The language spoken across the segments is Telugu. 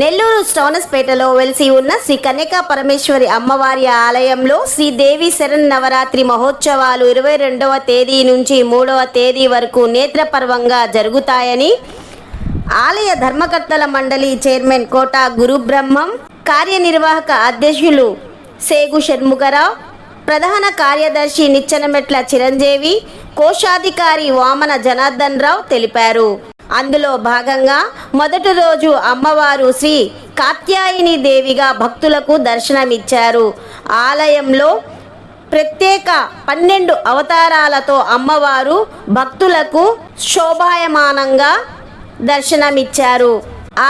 నెల్లూరు స్టౌనస్పేటలో వెలిసి ఉన్న శ్రీ కన్యకా పరమేశ్వరి అమ్మవారి ఆలయంలో శ్రీ దేవి శరణ్ నవరాత్రి మహోత్సవాలు ఇరవై రెండవ తేదీ నుంచి మూడవ తేదీ వరకు నేత్రపర్వంగా జరుగుతాయని ఆలయ ధర్మకర్తల మండలి చైర్మన్ కోట గురుబ్రహ్మం కార్యనిర్వాహక అధ్యక్షులు సేగు షణ్ముఖరావు ప్రధాన కార్యదర్శి నిచ్చెనమెట్ల చిరంజీవి కోశాధికారి వామన జనార్దన్ రావు తెలిపారు. అందులో భాగంగా మొదటి రోజు అమ్మవారు శ్రీ కాత్యాయని దేవిగా భక్తులకు దర్శనమిచ్చారు. ఆలయంలో ప్రత్యేక పన్నెండు అవతారాలతో అమ్మవారు భక్తులకు శోభాయమానంగా దర్శనమిచ్చారు.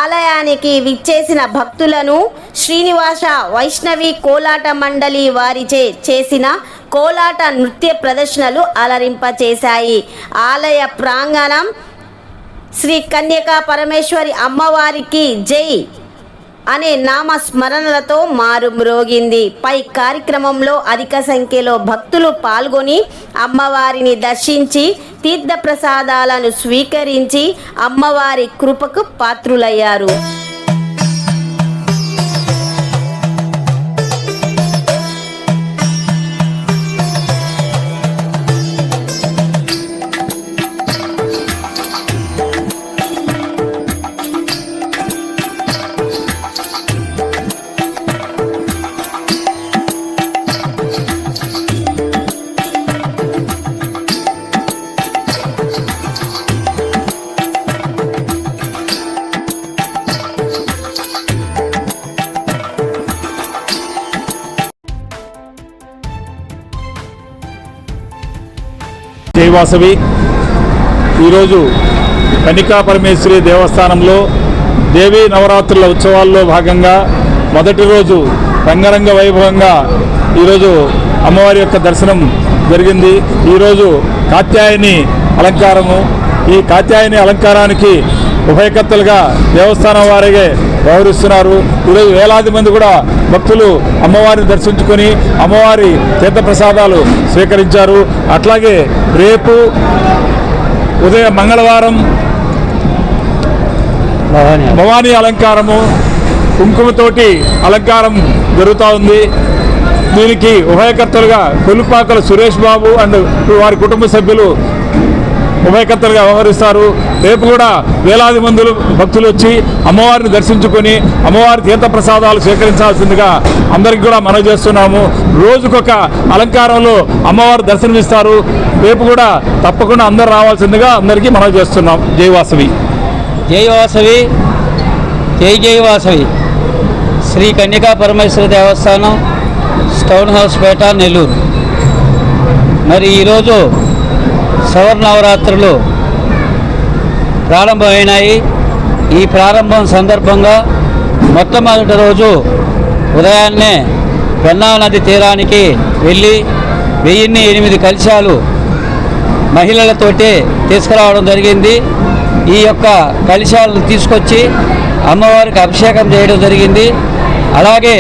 ఆలయానికి విచ్చేసిన భక్తులను శ్రీనివాస వైష్ణవి కోలాట మండలి వారిచే చేసిన కోలాట నృత్య ప్రదర్శనలు అలరింపచేశాయి. ఆలయ ప్రాంగణం శ్రీ కన్యకా పరమేశ్వరి అమ్మవారికి జై అనే నామ స్మరణలతో మారుమ్రోగింది పై కార్యక్రమంలో అధిక సంఖ్యలో భక్తులు పాల్గొని అమ్మవారిని దర్శించి తీర్థప్రసాదాలను స్వీకరించి అమ్మవారి కృపకు పాత్రులయ్యారు. వాసవి. ఈరోజు కనికా పరమేశ్వరి దేవస్థానంలో దేవీ నవరాత్రుల ఉత్సవాల్లో భాగంగా మొదటి రోజు రంగరంగ వైభవంగా ఈరోజు అమ్మవారి యొక్క దర్శనం జరిగింది. ఈరోజు కాత్యాయని అలంకారము. ఈ కాత్యాయని అలంకారానికి ఉభయకర్తలుగా దేవస్థానం వారిగే వ్యవహరిస్తున్నారు. ఈరోజు వేలాది మంది కూడా భక్తులు అమ్మవారిని దర్శించుకొని అమ్మవారి తీర్థప్రసాదాలు స్వీకరించారు. అట్లాగే రేపు ఉదయం మంగళవారం భవానీ అలంకారము. కుంకుమతోటి అలంకారం జరుగుతూ ఉంది. దీనికి ఉభయకర్తలుగా కొలుపాకల సురేష్ బాబు అండ్ వారి కుటుంబ సభ్యులు ఉభయకర్తలుగా వ్యవహరిస్తారు. రేపు కూడా వేలాది మందులు భక్తులు వచ్చి అమ్మవారిని దర్శించుకొని అమ్మవారి తీర్థప్రసాదాలు స్వీకరించాల్సిందిగా అందరికీ కూడా మనవి చేస్తున్నాము. రోజుకొక అలంకారంలో అమ్మవారు దర్శనమిస్తారు. రేపు కూడా తప్పకుండా అందరు రావాల్సిందిగా అందరికీ మనవి చేస్తున్నాం. జయవాసవి జైవాసవి జై జైవాసవి శ్రీ కన్యకా పరమేశ్వర దేవస్థానం స్టౌన్ హౌస్ పేట నెల్లూరు. మరి ఈరోజు నవరాత్రులు ప్రారంభమైనాయి. ఈ ప్రారంభం సందర్భంగా మొట్టమొదటి రోజు ఉదయాన్నే పెన్నా నది తీరానికి వెళ్ళి వెయ్యిన్ని ఎనిమిది కలశాలు మహిళలతోటి తీసుకురావడం జరిగింది. ఈ యొక్క కలశాలను తీసుకొచ్చి అమ్మవారికి అభిషేకం చేయడం జరిగింది. అలాగే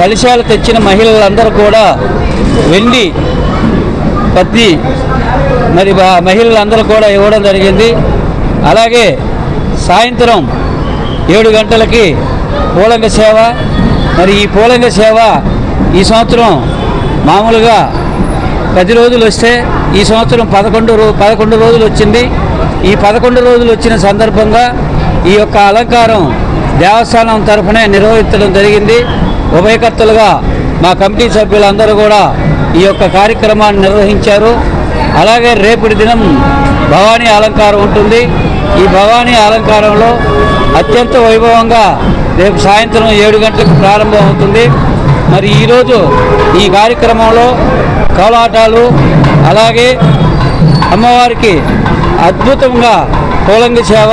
కలశాలు తెచ్చిన మహిళలందరూ కూడా వెండి పద్ది మరి మహిళలందరూ కూడా ఇవ్వడం జరిగింది. అలాగే సాయంత్రం ఏడు గంటలకి పూలంగ సేవ. మరి ఈ పూలంగ సేవ ఈ సంవత్సరం మామూలుగా పది రోజులు వస్తే ఈ సంవత్సరం పదకొండు రో పదకొండు రోజులు వచ్చింది. ఈ పదకొండు రోజులు వచ్చిన సందర్భంగా ఈ యొక్క అలంకారం దేవస్థానం తరఫునే నిర్వహించడం జరిగింది. ఉభయకర్తలుగా మా కమిటీ సభ్యులందరూ కూడా ఈ యొక్క కార్యక్రమాన్ని నిర్వహించారు. అలాగే రేపటి దినం భవానీ అలంకారం ఉంటుంది. ఈ భవానీ అలంకారంలో అత్యంత వైభవంగా రేపు సాయంత్రం ఏడు గంటలకు ప్రారంభం అవుతుంది. మరి ఈరోజు ఈ కార్యక్రమంలో కోలాటాలు అలాగే అమ్మవారికి అద్భుతంగా కోలంగి సేవ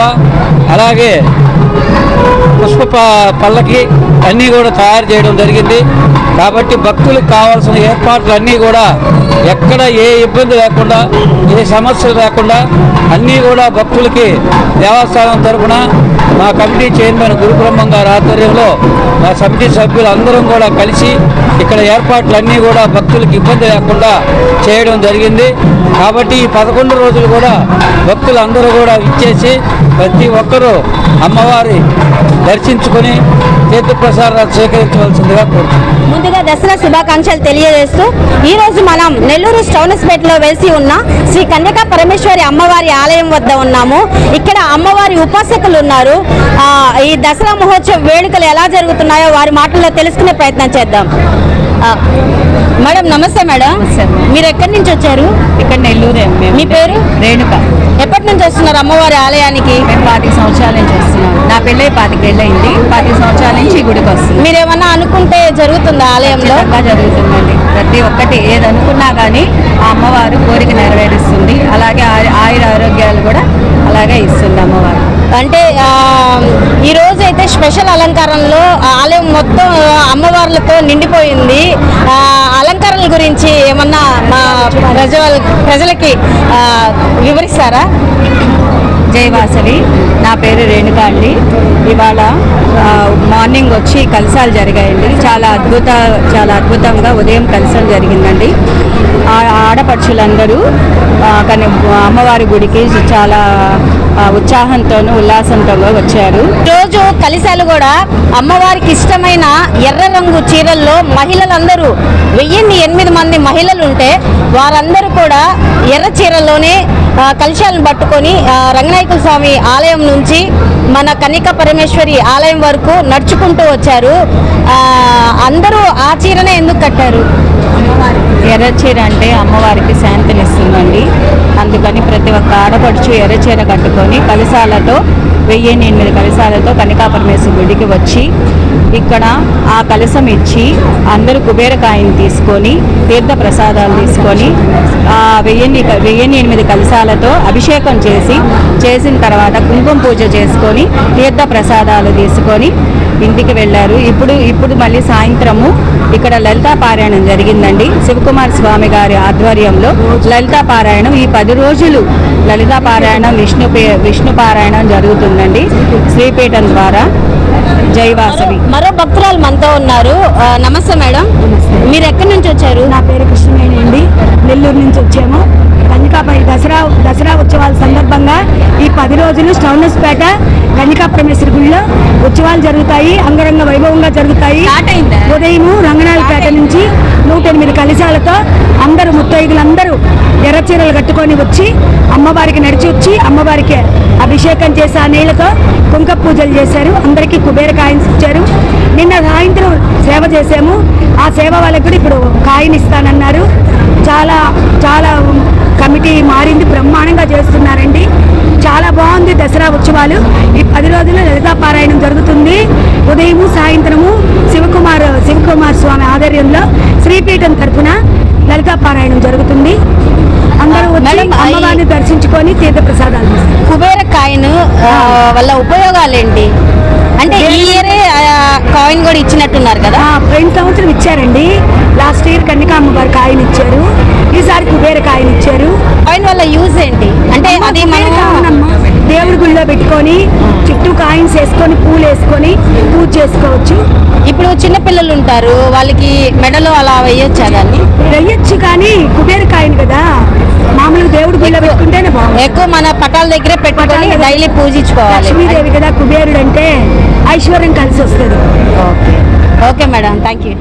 అలాగే పుష్ప పల్లకి అన్నీ కూడా తయారు చేయడం జరిగింది. కాబట్టి భక్తులకు కావాల్సిన ఏర్పాట్లు అన్నీ కూడా ఎక్కడ ఏ ఇబ్బంది లేకుండా ఏ సమస్యలు లేకుండా అన్నీ కూడా భక్తులకి దేవస్థానం తరఫున మా కమిటీ చైర్మన్ గురుబ్రహ్మం గారి ఆధ్వర్యంలో మా సమితి సభ్యులు అందరం కూడా కలిసి ఇక్కడ ఏర్పాట్లన్నీ కూడా భక్తులకు ఇబ్బంది లేకుండా చేయడం జరిగింది. కాబట్టి ఈ పదకొండు రోజులు కూడా భక్తులు అందరూ కూడా ఇచ్చేసి ప్రతి ఒక్కరూ అమ్మవారి దర్శించుకొని తీర్థప్రసాదాలు స్వీకరించవలసిందిగా కోరుతున్నాను ముందుగా దసరా శుభాకాంక్షలు తెలియజేస్తూ ఈ రోజు మనం నెల్లూరు స్టౌనస్పేటలో వెలిసి ఉన్న శ్రీ కన్యకా పరమేశ్వరి అమ్మవారి ఆలయం వద్ద ఉన్నాము. ఇక్కడ అమ్మవారి ఉపాసకులు ఉన్నారు. ఆ, ఈ దసరా మహోత్సవ వేడుకలు ఎలా జరుగుతున్నాయో వారి మాటల్లో తెలుసుకునే ప్రయత్నం చేద్దాం. మేడం నమస్తే మేడం. మీరు ఎక్కడి నుంచి వచ్చారు? ఇక్కడ నెల్లూరే మీ పేరు? రేణుక. ఎప్పటి నుంచి వస్తున్నారు అమ్మవారి ఆలయానికి? పాతిక సంవత్సరాల నుంచి వస్తున్నాం. నా పెళ్ళై పాతిక అయింది పాతిక సంవత్సరాల నుంచి గుడికి వస్తుంది. మీరేమన్నా అనుకుంటే జరుగుతుందా ఆలయంలో? జరుగుతుందండి. ప్రతి ఒక్కటి ఏది అనుకున్నా కానీ ఆ అమ్మవారు కోరిక నెరవేరుస్తుంది. అలాగే ఆయ- ఆయుర ఆరోగ్యాలు కూడా అలాగే ఇస్తుంది అమ్మవారు. అంటే ఈ రోజు అయితే స్పెషల్ అలంకారంలో ఆలయం మొత్తం అమ్మవార్లతో నిండిపోయింది. ఆ, అలంకరణల గురించి ఏమన్నా మా ప్రజల ప్రజలకి వివరిస్తారా? జై వాసవి నా పేరు రేణుకా అండి. ఇవాళ మార్నింగ్ వచ్చి కలసాలు జరిగాయండి. చాలా అద్భుత చాలా అద్భుతంగా ఉదయం కలసాలు జరిగిందండి. ఆడపడుచులందరూ ఆ, కానీ అమ్మవారి గుడికి చాలా ఉత్సాహంతోనూ ఉల్లాసంతోనూ వచ్చారు. రోజు కలిశాలు కూడా అమ్మవారికి ఇష్టమైన ఎర్ర రంగు చీరల్లో మహిళలందరూ వెయ్యిన్ని ఎనిమిది మంది మహిళలు ఉంటే వారందరూ కూడా ఎర్ర చీరల్లోనే కలిశాలను కలశాలను పట్టుకొని రంగనాయకుల స్వామి ఆలయం నుంచి మన కనిక పరమేశ్వరి ఆలయం వరకు నడుచుకుంటూ వచ్చారు. అందరూ ఆ చీరనే ఎందుకు కట్టారు? ఎర్ర చీర అంటే అమ్మవారికి శాంతినిస్తుందండి. అందుకని ప్రతి ఒక్క ఆడపడుచు ఎర్ర చీర కట్టుకొని కలశాలతో వెయ్యి ఎనిమిది కలశాలతో కనికాపరమేశ్వర గుడికి వచ్చి ఇక్కడ ఆ కలశం ఇచ్చి అందరూ కుబేరకాయని తీసుకొని తీర్థ ప్రసాదాలు తీసుకొని ఆ వెయ్యిన్ని వెయ్యిన్ని ఎనిమిది కలశాలతో అభిషేకం చేసి చేసిన తర్వాత కుంకుమ పూజ చేసుకొని తీర్థ ప్రసాదాలు తీసుకొని ఇంటికి వెళ్ళారు. ఇప్పుడు ఇప్పుడు మళ్ళీ సాయంత్రము ఇక్కడ లలితా పారాయణం జరిగిందండి. శివకుమార్ స్వామి గారి ఆధ్వర్యంలో లలితా పారాయణం. ఈ పది రోజులు లలితా పారాయణం విష్ణు విష్ణు పారాయణం జరుగుతుందండి. శ్రీపీఠం ద్వారా. జైవాసవి మరో భక్తురాలు మనతో ఉన్నారు. నమస్తే మేడం. మీరు ఎక్కడి నుంచి వచ్చారు? నా పేరు కృష్ణవేణి అండి. నెల్లూరు నుంచి వచ్చాము. కన్నికాపై దసరా దసరా ఉత్సవాల సందర్భంగా పది రోజులు స్టౌనస్పేట కన్నికా పరమేశ్వరి గుడిలో ఉత్సవాలు జరుగుతాయి అంగరంగ వైభవంగా జరుగుతాయి. ఉదయం రంగనాయలపేట నుంచి నూట ఎనిమిది కలశాలతో అందరూ ముత్తైదులందరూ ఎర్ర చీరలు కట్టుకొని వచ్చి అమ్మవారికి నడిచి వచ్చి అమ్మవారికి అభిషేకం చేసి ఆ నీళ్ళతో కుంక పూజలు చేశారు. అందరికీ కుబేర కాయిన్స్ ఇచ్చారు. నిన్న సాయంత్రం సేవ చేసాము ఆ సేవ వాళ్ళకి కూడా ఇప్పుడు కాయిన్ ఇస్తానన్నారు. చాలా చాలా కమిటీ మారింది. బ్రహ్మాండంగా చేస్తున్నారండి. చాలా బాగుంది దసరా ఉత్సవాలు. ఈ పది రోజులు లలితా పారాయణం జరుగుతుంది. ఉదయము సాయంత్రము శివకుమార్ శివకుమార్ స్వామి ఆధ్వర్యంలో శ్రీపీఠం తరపున లలితా పారాయణం జరుగుతుంది. అందరూ వచ్చి అమ్మవారిని దర్శించుకొని తీర్థ ప్రసాదాలు తీస్తారు కుబేర కాయిన్ వల్ల ఉపయోగాలు ఏంటి అంటే ఈ ఇయరే కాయిన్ కూడా ఇచ్చినట్టున్నారు కదా? పోయిన సంవత్సరం ఇచ్చారండి. లాస్ట్ ఇయర్ కన్నికా అమ్మవారి కాయని ఇచ్చారు ఈసారి కుబేర కాయని ఇచ్చారు కాయిన్ వల్ల యూజ్ ఏంటి అంటే అది కుబేర మనం కాయనమ్మ గుళ్ళో పెట్టుకొని చుట్టూ కాయిన్స్ వేసుకొని పూలు వేసుకొని పూజ చేసుకోవచ్చు. ఇప్పుడు చిన్న పిల్లలు ఉంటారు వాళ్ళకి మెడలో అలా వేయొచ్చా దాన్ని? వెయ్యొచ్చు కానీ కుబేర కాయని కదా. మామూలుగా దేవుడి గుళ్ళో పెట్టుకుంటేనే బాగుంది ఎక్కువ మన పటాల దగ్గరే పెట్టుకొని డైలీ పూజించుకోవాలి. లక్ష్మీదేవి కదా కుబేరుడు అంటే ఐశ్వర్యం కలిసి వస్తుంది. Okay. Madam thank you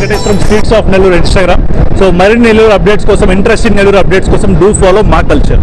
Venkateswaram streets of Nellore Instagram so మరిన్ని నెల్లూరు అప్డేట్స్ కోసం ఇంట్రెస్టింగ్ నెల్లూరు అప్డేట్స్ కోసం డూ ఫాలో మా కల్చర్